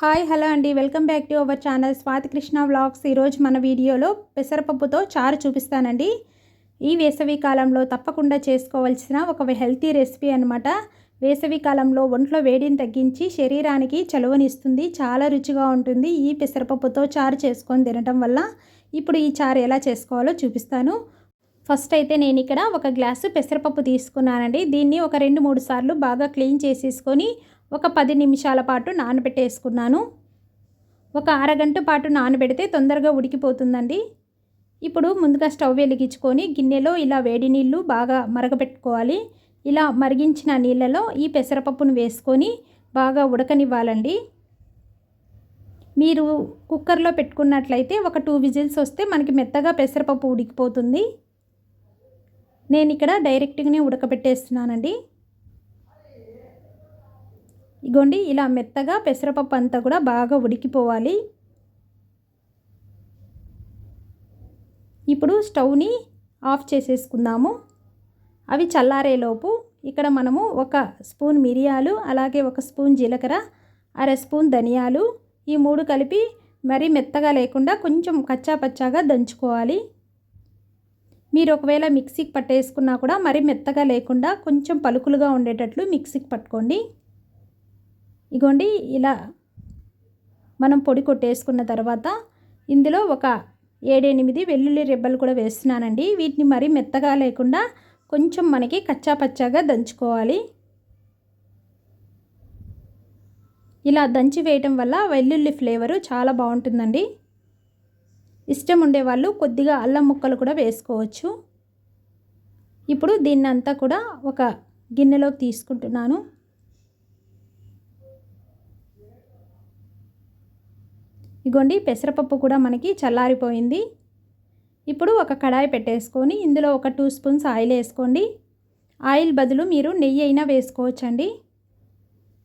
Hi hello అండి. Welcome back to our channel Swathi Krishna vlogs. ఈరోజు మన వీడియోలో పెసరపప్పుతో చారు చూపిస్తానండి. ఈ వేసవి కాలంలో తప్పకుండా చేసుకోవాల్సిన ఒక హెల్తీ రెసిపీ అనమాట వేసవి కాలంలో ఒంట్లో వేడిని తగ్గించి శరీరానికి చలువనిస్తుంది చాలా రుచిగా ఉంటుంది ఈ పెసరపప్పుతో చారు చేసుకొని తినటం వల్ల. ఇప్పుడు ఈ చారు ఎలా చేసుకోవాలో చూపిస్తాను. ఫస్ట్ అయితే నేను ఇక్కడ ఒక గ్లాసు పెసరపప్పు తీసుకున్నానండి. దీన్ని ఒక రెండు మూడు సార్లు బాగా క్లీన్ చేసేసుకొని ఒక పది నిమిషాల పాటు నానబెట్టేసుకున్నాను. ఒక అరగంట పాటు నానబెడితే తొందరగా ఉడికిపోతుందండి. ఇప్పుడు ముందుగా స్టవ్ వెలిగించుకొని గిన్నెలో ఇలా వేడి నీళ్ళు బాగా మరగపెట్టుకోవాలి ఇలా మరిగించిన నీళ్ళలో ఈ పెసరపప్పును వేసుకొని బాగా ఉడకనివ్వాలండి. మీరు కుక్కర్లో పెట్టుకున్నట్లయితే ఒక టూ విజిల్స్ వస్తే మనకి మెత్తగా పెసరపప్పు ఉడికిపోతుంది. నేను ఇక్కడ డైరెక్ట్గానే ఉడకబెట్టేస్తున్నానండి. ఇగోండి ఇలా మెత్తగా పెసరపప్పు అంతా కూడా బాగా ఉడికిపోవాలి. ఇప్పుడు స్టవ్ని ఆఫ్ చేసేసుకుందాము. అవి చల్లారేలోపు ఇక్కడ మనము ఒక స్పూన్ మిరియాలు అలాగే ఒక స్పూన్ జీలకర్ర అర స్పూన్ ధనియాలు ఈ మూడు కలిపి మరీ మెత్తగా లేకుండా కొంచెం కచ్చా పచ్చాగా దంచుకోవాలి. మీరు ఒకవేళ మిక్సీకి పట్టేసుకున్నా కూడా మరీ మెత్తగా లేకుండా కొంచెం పలుకులుగా ఉండేటట్లు మిక్సీకి పట్టుకోండి. ఇగోండి ఇలా మనం పొడి కొట్టేసుకున్న తర్వాత ఇందులో ఒక ఏడెనిమిది వెల్లుల్లి రెబ్బలు కూడా వేస్తున్నానండి. వీటిని మరీ మెత్తగా లేకుండా కొంచెం మనకి కచ్చా పచ్చాగా దంచుకోవాలి. ఇలా దంచి వేయటం వల్ల వెల్లుల్లి ఫ్లేవరు చాలా బాగుంటుందండి. ఇష్టం ఉండేవాళ్ళు కొద్దిగా అల్లం ముక్కలు కూడా వేసుకోవచ్చు. ఇప్పుడు దీన్నంతా కూడా ఒక గిన్నెలోకి తీసుకుంటున్నాను. ఇగోండి పెసరపప్పు కూడా మనకి చల్లారిపోయింది. ఇప్పుడు ఒక కడాయి పెట్టేసుకొని ఇందులో ఒక టూ స్పూన్స్ ఆయిల్ వేసుకోండి. ఆయిల్ బదులు మీరు నెయ్యి అయినా వేసుకోవచ్చండి.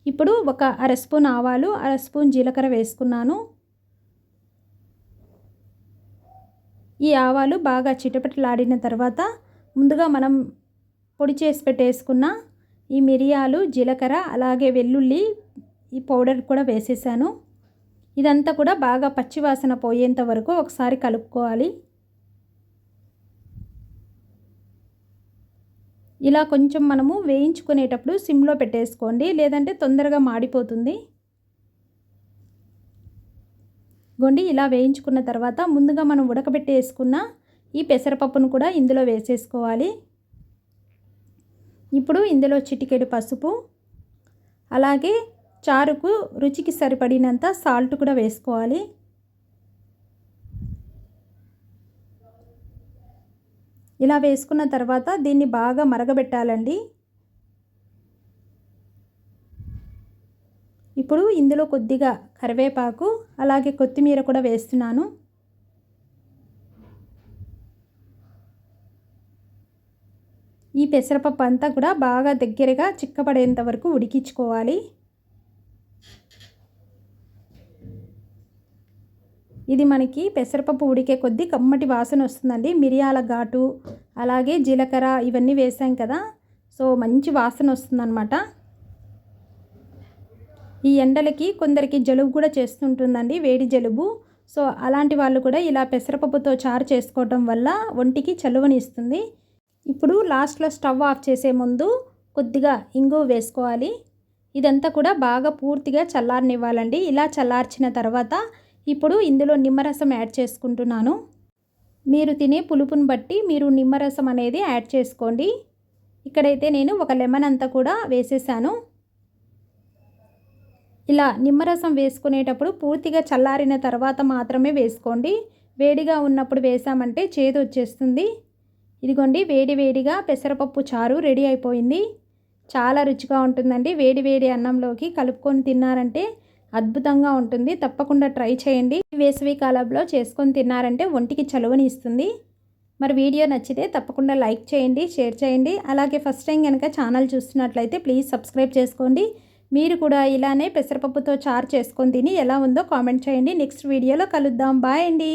ఇప్పుడు ఒక అర స్పూన్ ఆవాలు అర స్పూన్ జీలకర్ర వేసుకున్నాను. ఈ ఆవాలు బాగా చిటపటలాడిన తర్వాత ముందుగా మనం పొడి చేసి పెట్టేసుకున్న ఈ మిరియాలు జీలకర్ర అలాగే వెల్లుల్లి ఈ పౌడర్ కూడా వేసేసాను. ఇదంతా కూడా బాగా పచ్చివాసన పోయేంత వరకు ఒకసారి కలుపుకోవాలి. ఇలా కొంచెం మనము వేయించుకునేటప్పుడు సిమ్లో పెట్టేసుకోండి లేదంటే తొందరగా మాడిపోతుంది. గొండి ఇలా వేయించుకున్న తర్వాత ముందుగా మనం ఉడకబెట్టేసుకున్న ఈ పెసరపప్పును కూడా ఇందులో వేసేసుకోవాలి. ఇప్పుడు ఇందులో చిటికెడు పసుపు అలాగే చారుకు రుచికి సరిపడినంత సాల్ట్ కూడా వేసుకోవాలి. ఇలా వేసుకున్న తర్వాత దీన్ని బాగా మరగబెట్టాలండి. ఇప్పుడు ఇందులో కొద్దిగా కరివేపాకు అలాగే కొత్తిమీర కూడా వేస్తున్నాను. ఈ పెసరపప్పు అంతా కూడా బాగా దగ్గరగా చిక్కపడేంత వరకు ఉడికించుకోవాలి. ఇది మనకి పెసరపప్పు ఉడికే కొద్దీ కమ్మటి వాసన వస్తుందండి. మిరియాల ఘాటు అలాగే జీలకర్ర ఇవన్నీ వేసాం కదా. సో మంచి వాసన వస్తుందన్నమాట. ఈ ఎండలకి కొందరికి జలుబు కూడా చేస్తుంటుందండి వేడి జలుబు. సో అలాంటి వాళ్ళు కూడా ఇలా పెసరపప్పుతో చారు చేసుకోవటం వల్ల ఒంటికి చలువనిస్తుంది. ఇప్పుడు లాస్ట్లో స్టవ్ ఆఫ్ చేసే ముందు కొద్దిగా ఇంగు వేసుకోవాలి. ఇదంతా కూడా బాగా పూర్తిగా చల్లారనివ్వాలండి. ఇలా చల్లార్చిన తర్వాత ఇప్పుడు ఇందులో నిమ్మరసం యాడ్ చేసుకుంటున్నాను. మీరు తినే పులుపుని బట్టి మీరు నిమ్మరసం అనేది యాడ్ చేసుకోండి. ఇక్కడైతే నేను ఒక లెమన్ అంతా కూడా వేసేసాను. ఇలా నిమ్మరసం వేసుకునేటప్పుడు పూర్తిగా చల్లారిన తర్వాత మాత్రమే వేసుకోండి. వేడిగా ఉన్నప్పుడు వేసామంటే చేదు వచ్చేస్తుంది. ఇదిగోండి వేడి వేడిగా పెసరపప్పు చారు రెడీ అయిపోయింది. చాలా రుచిగా ఉంటుందండి. వేడి వేడి అన్నంలోకి కలుపుకొని తిన్నారంటే అద్భుతంగా ఉంటుంది. తప్పకుండా ట్రై చేయండి. వేసవి కాలంలో చేసుకొని తిన్నారంటే ఒంటికి చలువని ఇస్తుంది మరి వీడియో నచ్చితే తప్పకుండా లైక్ చేయండి షేర్ చేయండి. అలాగే ఫస్ట్ టైం కనుక ఛానల్ చూస్తున్నట్లయితే ప్లీజ్ సబ్స్క్రైబ్ చేసుకోండి. మీరు కూడా ఇలానే పెసరపప్పుతో చారు చేసుకొని తిని ఎలా ఉందో కామెంట్ చేయండి. నెక్స్ట్ వీడియోలో కలుద్దాం. బాయ్ అండి.